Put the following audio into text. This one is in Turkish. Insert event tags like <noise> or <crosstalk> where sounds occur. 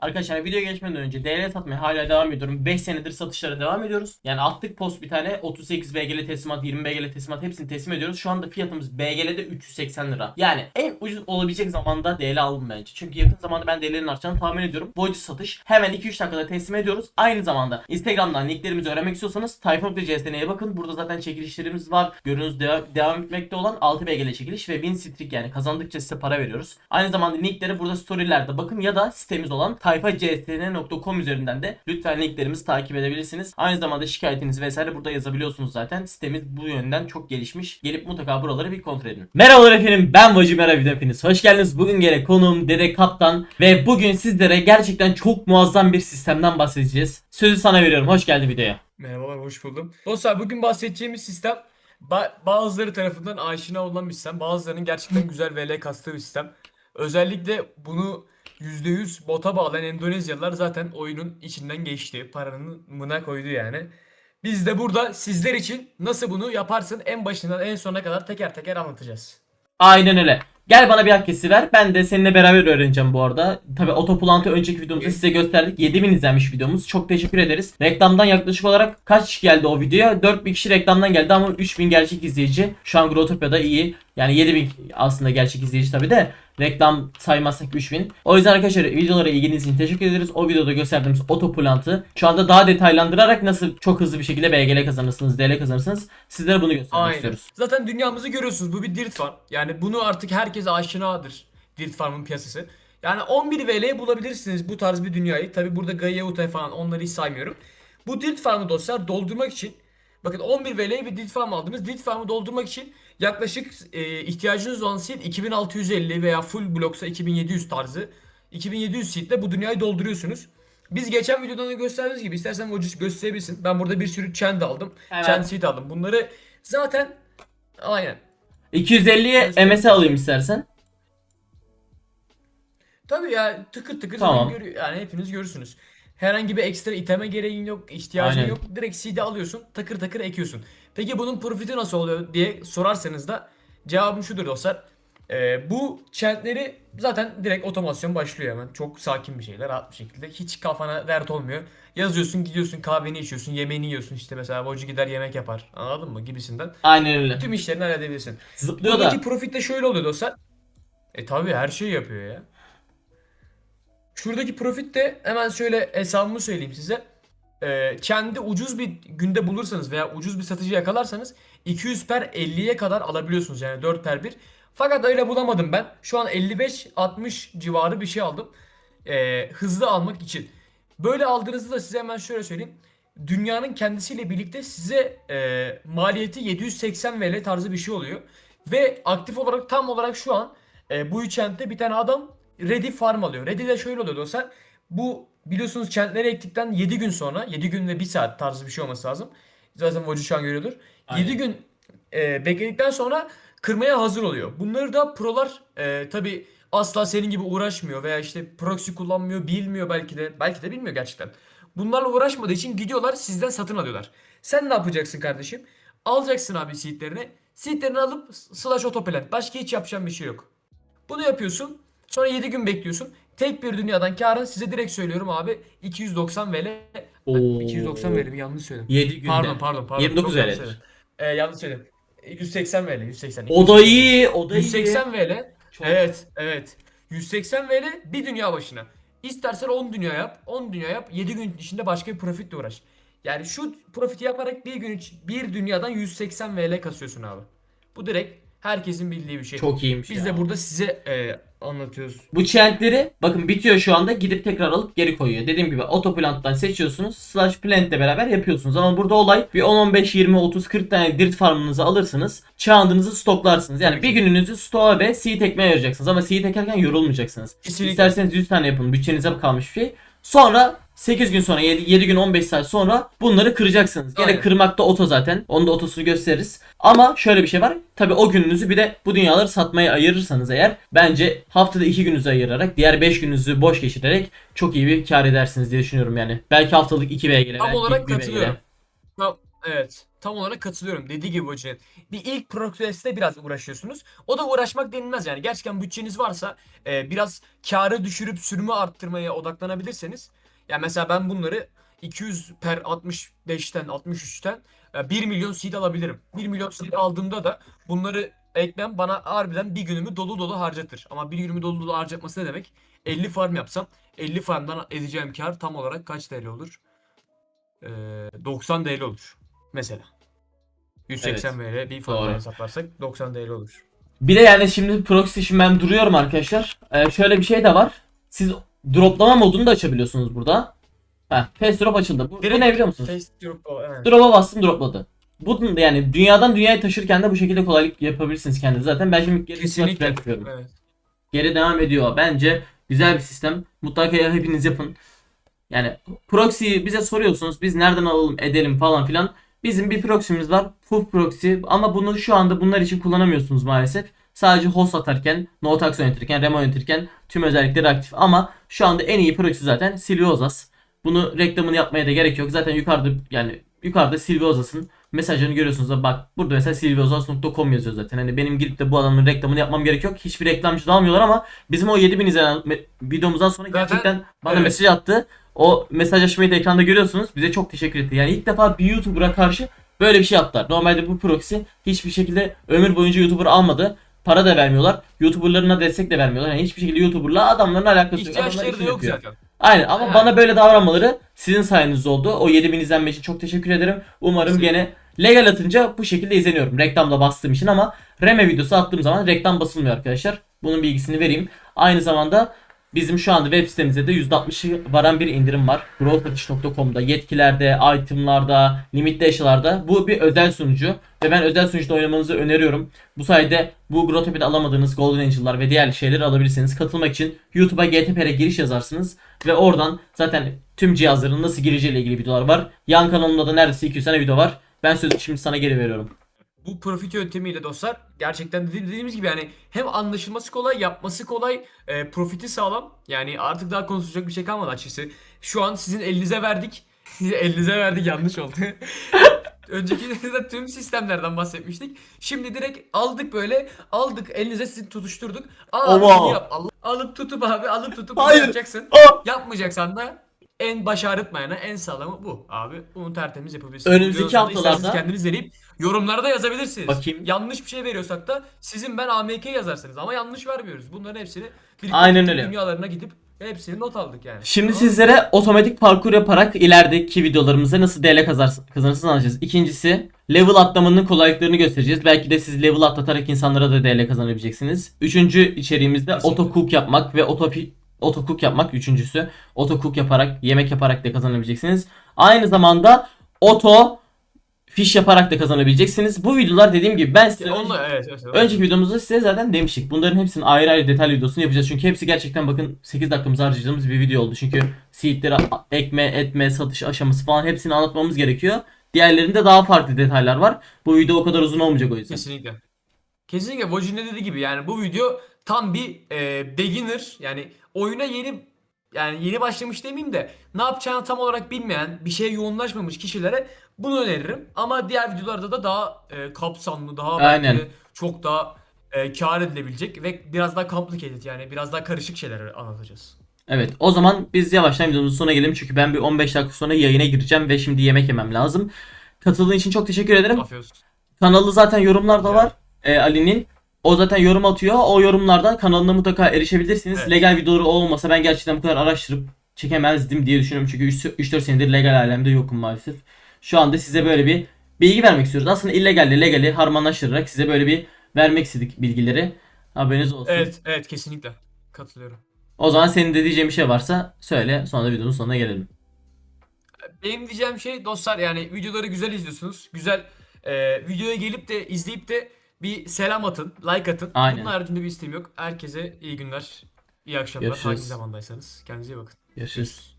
Arkadaşlar videoya geçmeden önce DL satmaya hala devam ediyorum. 5 senedir satışlara devam ediyoruz. Yani attık post bir tane 38 BGL teslimat, 20 BGL teslimat hepsini teslim ediyoruz. Şu anda fiyatımız BGL'de 380 lira. Yani en ucuz olabilecek zamanda DL alın bence. Çünkü yakın zamanda ben DL'nin artacağını tahmin ediyorum. Bu ucuz satış hemen 2-3 dakikada teslim ediyoruz. Aynı zamanda Instagram'dan linklerimizi öğrenmek istiyorsanız Tayfun.csn'ye bakın. Burada zaten çekilişlerimiz var. Gördüğünüz devam, devam etmekte olan 6 BGL çekiliş ve win streak yani kazandıkça size para veriyoruz. Aynı zamanda linkleri burada storylerde bakın ya da sitemiz olan tayfacsn.com üzerinden de lütfen linklerimizi takip edebilirsiniz. Aynı zamanda şikayetinizi vesaire burada yazabiliyorsunuz zaten. Sitemiz bu yönden çok gelişmiş. Gelip mutlaka buraları bir kontrol edin. Merhabalar efendim ben Vacı Merhaba hepiniz. Hoş geldiniz. Bugün gene konuğum Dede Kaptan ve bugün sizlere gerçekten çok muazzam bir sistemden bahsedeceğiz. Sözü sana veriyorum. Hoş geldin videoya. Merhabalar, hoş buldum. Dostlar bugün bahsedeceğimiz sistem ba- bazıları tarafından aşina olan bir sistem. Bazılarının gerçekten güzel VL kastığı bir sistem. Özellikle bunu %100 bota bağlayan Endonezyalılar zaten oyunun içinden geçti. Paranın mına koydu yani. Biz de burada sizler için nasıl bunu yaparsın en başından en sonuna kadar teker teker anlatacağız. Aynen öyle. Gel bana bir hakkesi ver. Ben de seninle beraber öğreneceğim bu arada. Tabi otopulantı önceki videomuzda size gösterdik. 7000 izlenmiş videomuz. Çok teşekkür ederiz. Reklamdan yaklaşık olarak kaç kişi geldi o videoya? 4000 kişi reklamdan geldi ama 3000 gerçek izleyici. Şu an Growtopia'da iyi. Yani 7000 aslında gerçek izleyici tabi de. Reklam saymazsak 3000. O yüzden arkadaşlar videolara ilginiz için teşekkür ederiz. O videoda gösterdiğimiz otopulantı şu anda daha detaylandırarak nasıl çok hızlı bir şekilde BGL kazanırsınız, DL kazanırsınız. Sizlere bunu göstermek Aynen. istiyoruz. Zaten dünyamızı görüyorsunuz. Bu bir Dirt Farm. Yani bunu artık herkes aşinadır. Dirt Farm'ın piyasası. Yani 11 VL'ye bulabilirsiniz bu tarz bir dünyayı. Tabi burada Gaia UT falan onları hiç saymıyorum. Bu Dirt Farm'ı dostlar doldurmak için Bakın 11 VL'ye bir Dirt Farm aldınız. Dirt Farm'ı doldurmak için yaklaşık e, ihtiyacınız olan seed 2650 veya full bloksa 2700 tarzı. 2700 seedle bu dünyayı dolduruyorsunuz. Biz geçen videoda da gösterdiğimiz gibi istersen ucuz gösterebilirsin. Ben burada bir sürü chand aldım. Evet. Chand seed aldım. Bunları zaten aynen. 250'ye MS alayım istersen. Tabii ya tıkır tıkır Tamam. zaten görü- yani hepiniz görürsünüz. Herhangi bir ekstra iteme gereğin yok, ihtiyacın Aynen. yok. Direkt CD alıyorsun, takır takır ekiyorsun. Peki bunun profiti nasıl oluyor diye sorarsanız da cevabım şudur dostlar. Ee, bu chantleri zaten direkt otomasyon başlıyor hemen. Çok sakin bir şeyler, rahat bir şekilde. Hiç kafana dert olmuyor. Yazıyorsun, gidiyorsun, kahveni içiyorsun, yemeğini yiyorsun. işte mesela Voci gider yemek yapar. Anladın mı? Gibisinden. Aynen öyle. Tüm işlerini halledebilirsin. Zıplıyor da. Buradaki profit de şöyle oluyor dostlar. E tabi her şeyi yapıyor ya. Şuradaki profit de hemen şöyle hesabımı söyleyeyim size. Ee, kendi ucuz bir günde bulursanız veya ucuz bir satıcı yakalarsanız 200 per 50'ye kadar alabiliyorsunuz yani 4 per 1. Fakat öyle bulamadım ben. Şu an 55-60 civarı bir şey aldım. Ee, hızlı almak için. Böyle aldığınızda da size hemen şöyle söyleyeyim. Dünyanın kendisiyle birlikte size e, maliyeti 780 VL tarzı bir şey oluyor. Ve aktif olarak tam olarak şu an e, bu üçente bir tane adam Ready farm alıyor. Ready de şöyle oluyor dostlar. Bu biliyorsunuz chantleri ektikten 7 gün sonra 7 gün ve 1 saat tarzı bir şey olması lazım. Zaten Vocu şu an görüyordur. Aynen. 7 gün e, bekledikten sonra kırmaya hazır oluyor. Bunları da prolar e, tabi asla senin gibi uğraşmıyor veya işte proxy kullanmıyor, bilmiyor belki de. Belki de bilmiyor gerçekten. Bunlarla uğraşmadığı için gidiyorlar sizden satın alıyorlar. Sen ne yapacaksın kardeşim? Alacaksın abi seedlerini. Seedlerini alıp slash autopilot. Başka hiç yapacağın bir şey yok. Bunu yapıyorsun. Sonra 7 gün bekliyorsun. Tek bir dünyadan karın size direkt söylüyorum abi 290 VL. Oo. 290 VL mi yanlış söyledim. 7 günde. Pardon pardon pardon. 29 Çok yanlış VL'dir. söyledim. Ee, yanlış söyledim. 180 VL 180. O da iyi, o da iyi. 180 VL. Çok- Evet evet. 180 VL bir dünya başına. İstersen 10 dünya yap. 10 dünya yap. 7 gün içinde başka bir profitle uğraş. Yani şu profiti yaparak bir gün bir dünyadan 180 VL kasıyorsun abi. Bu direkt herkesin bildiği bir şey. Çok iyiymiş Biz ya. de burada size e, anlatıyoruz. Bu chantleri bakın bitiyor şu anda gidip tekrar alıp geri koyuyor. Dediğim gibi autoplant'tan seçiyorsunuz. Slash plant ile beraber yapıyorsunuz. Ama burada olay bir 10, 15, 20, 30, 40 tane dirt farmınızı alırsınız. Çağındığınızı stoklarsınız. Yani bir gününüzü stoğa ve seed ekmeye ayıracaksınız. Ama seed ekerken yorulmayacaksınız. Kesinlikle. İsterseniz 100 tane yapın. Bütçenize kalmış bir şey. Sonra 8 gün sonra 7, 7 gün 15 saat sonra bunları kıracaksınız. Gene Aynen. kırmakta oto zaten. Onun da otosunu gösteririz. Ama şöyle bir şey var. Tabi o gününüzü bir de bu dünyaları satmaya ayırırsanız eğer bence haftada 2 gününüzü ayırarak diğer 5 gününüzü boş geçirerek çok iyi bir kar edersiniz diye düşünüyorum yani. Belki haftalık 2 BGL Tam olarak 1 BGL. katılıyorum. Ha, evet. tam olarak katılıyorum. Dediği gibi Voji'nin. Bir ilk progress'te biraz uğraşıyorsunuz. O da uğraşmak denilmez yani. Gerçekten bütçeniz varsa e, biraz karı düşürüp sürümü arttırmaya odaklanabilirseniz. Yani mesela ben bunları 200 per 65'ten 63'ten e, 1 milyon seed alabilirim. 1 milyon seed aldığımda da bunları ekmem bana harbiden bir günümü dolu dolu harcatır. Ama bir günümü dolu dolu harcatması ne demek? 50 farm yapsam 50 farmdan edeceğim kar tam olarak kaç TL olur? Ee, 90 TL olur. Mesela. 180 VL bir farmdan hesaplarsak 90 TL olur. Bir de yani şimdi proxy için ben duruyorum arkadaşlar. Ee, şöyle bir şey de var. Siz droplama modunu da açabiliyorsunuz burada. Heh, fast drop açıldı. Bu, bu ne biliyor musunuz? Face drop, evet. Drop'a bastım dropladı. Bu da yani dünyadan dünyaya taşırken de bu şekilde kolaylık yapabilirsiniz kendiniz zaten. Ben şimdi geri Kesinlikle. yapıyorum. Evet. Geri devam ediyor. Bence güzel bir sistem. Mutlaka hepiniz yapın. Yani proxy bize soruyorsunuz. Biz nereden alalım edelim falan filan. Bizim bir proxy'miz var. Full proxy ama bunu şu anda bunlar için kullanamıyorsunuz maalesef. Sadece host atarken, notax yönetirken, remo yönetirken tüm özellikleri aktif. Ama şu anda en iyi proxy zaten Silviozas. Bunu reklamını yapmaya da gerek yok. Zaten yukarıda yani yukarıda Silviozas'ın mesajını görüyorsunuz. da Bak burada mesela silviozas.com yazıyor zaten. Hani benim girip de bu adamın reklamını yapmam gerek yok. Hiçbir reklamcı da almıyorlar ama bizim o 7000 izlenen videomuzdan sonra Zaten- gerçekten bana evet. mesaj attı. O mesajlaşmayı da ekranda görüyorsunuz. Bize çok teşekkür etti. Yani ilk defa bir YouTuber'a karşı böyle bir şey yaptılar. Normalde bu proxy hiçbir şekilde ömür boyunca YouTuber almadı. Para da vermiyorlar. YouTuber'larına destek de vermiyorlar. Yani hiçbir şekilde YouTuber'la adamların alakası yok. İhtiyaçları da yok yapıyor. zaten. Aynen ama Yani. bana böyle davranmaları sizin sayenizde oldu. O 7000 izlenme için çok teşekkür ederim. Umarım Kesinlikle. gene legal atınca bu şekilde izleniyorum. Reklamla bastığım için ama Reme videosu attığım zaman reklam basılmıyor arkadaşlar. Bunun bilgisini vereyim. Aynı zamanda bizim şu anda web sitemizde de %60'ı varan bir indirim var. growsatış.com'da, yetkilerde, itemlarda, limitli eşyalarda. Bu bir özel sunucu ve ben özel sunucuda oynamanızı öneriyorum. Bu sayede bu Growtepe'de alamadığınız Golden Angel'lar ve diğer şeyleri alabilirsiniz. Katılmak için YouTube'a GTPR'e giriş yazarsınız ve oradan zaten tüm cihazların nasıl gireceğiyle ilgili videolar var. Yan kanalımda da neredeyse 200 tane video var. Ben sözü şimdi sana geri veriyorum. Bu profit yöntemiyle dostlar gerçekten dedi- dediğimiz gibi yani hem anlaşılması kolay, yapması kolay, e, profiti sağlam. Yani artık daha konuşacak bir şey kalmadı açıkçası. Şu an sizin elinize verdik. <laughs> elinize verdik yanlış oldu. <laughs> Önceki de tüm sistemlerden bahsetmiştik. Şimdi direkt aldık böyle aldık elinize sizi tutuşturduk. Al bunu yap. Al- Alıp tutup abi alıp tutup Hayır. yapacaksın. Aa! Yapmayacaksan da en baş ağrıtmayana en sağlamı bu abi. Bunu tertemiz yapabilirsin. Önümüzdeki haftalarda- isterseniz kendiniz deneyip yorumlarda yazabilirsiniz. Bakayım. Yanlış bir şey veriyorsak da sizin ben AMK yazarsınız ama yanlış vermiyoruz. Bunların hepsini birlikte Aynen bütün öyle. dünyalarına gidip hepsini not aldık yani. Şimdi Tamam mı? sizlere otomatik parkur yaparak ilerideki videolarımızda nasıl DL kazanırsınız anlatacağız. İkincisi level atlamanın kolaylıklarını göstereceğiz. Belki de siz level atlatarak insanlara da DL kazanabileceksiniz. Üçüncü içeriğimizde Kesinlikle. auto cook yapmak ve auto cook yapmak üçüncüsü. Cook yaparak yemek yaparak da kazanabileceksiniz. Aynı zamanda auto fiş yaparak da kazanabileceksiniz. Bu videolar dediğim gibi ben size Onunla evet, evet, evet. Önceki videomuzda size zaten demiştik. Bunların hepsinin ayrı ayrı detaylı videosunu yapacağız. Çünkü hepsi gerçekten bakın 8 dakikamızı harcayacağımız bir video oldu. Çünkü seedleri ekme, etme, satış aşaması falan hepsini anlatmamız gerekiyor. Diğerlerinde daha farklı detaylar var. Bu video o kadar uzun olmayacak o yüzden. Kesinlikle. Kesinlikle Vojin de dediği gibi yani bu video tam bir e, beginner yani oyuna yeni yani yeni başlamış demeyeyim de ne yapacağını tam olarak bilmeyen bir şeye yoğunlaşmamış kişilere bunu öneririm. Ama diğer videolarda da daha e, kapsamlı daha Aynen. belki de çok daha e, kar edilebilecek ve biraz daha complicated yani biraz daha karışık şeyler anlatacağız. Evet o zaman biz yavaştan videomuzun sonuna gelelim. Çünkü ben bir 15 dakika sonra yayına gireceğim ve şimdi yemek yemem lazım. Katıldığın için çok teşekkür ederim. Afiyet olsun. Kanalı zaten yorumlarda var. Ee, Ali'nin. O zaten yorum atıyor. O yorumlardan kanalına mutlaka erişebilirsiniz. Evet. Legal videoları olmasa ben gerçekten bu kadar araştırıp çekemezdim diye düşünüyorum. Çünkü 3-4 senedir legal alemde yokum maalesef. Şu anda size böyle bir bilgi vermek istiyoruz. Aslında illegalle legali harmanlaştırarak size böyle bir vermek istedik bilgileri. Haberiniz olsun. Evet evet kesinlikle katılıyorum. O zaman senin de diyeceğin bir şey varsa söyle. Sonra da videonun sonuna gelelim. Benim diyeceğim şey dostlar yani videoları güzel izliyorsunuz. Güzel e, videoya gelip de izleyip de bir selam atın, like atın. Aynen. Bunun haricinde bir isteğim yok. Herkese iyi günler, iyi akşamlar. Görüşürüz. Hangi zamandaysanız. Kendinize iyi bakın. Görüşürüz.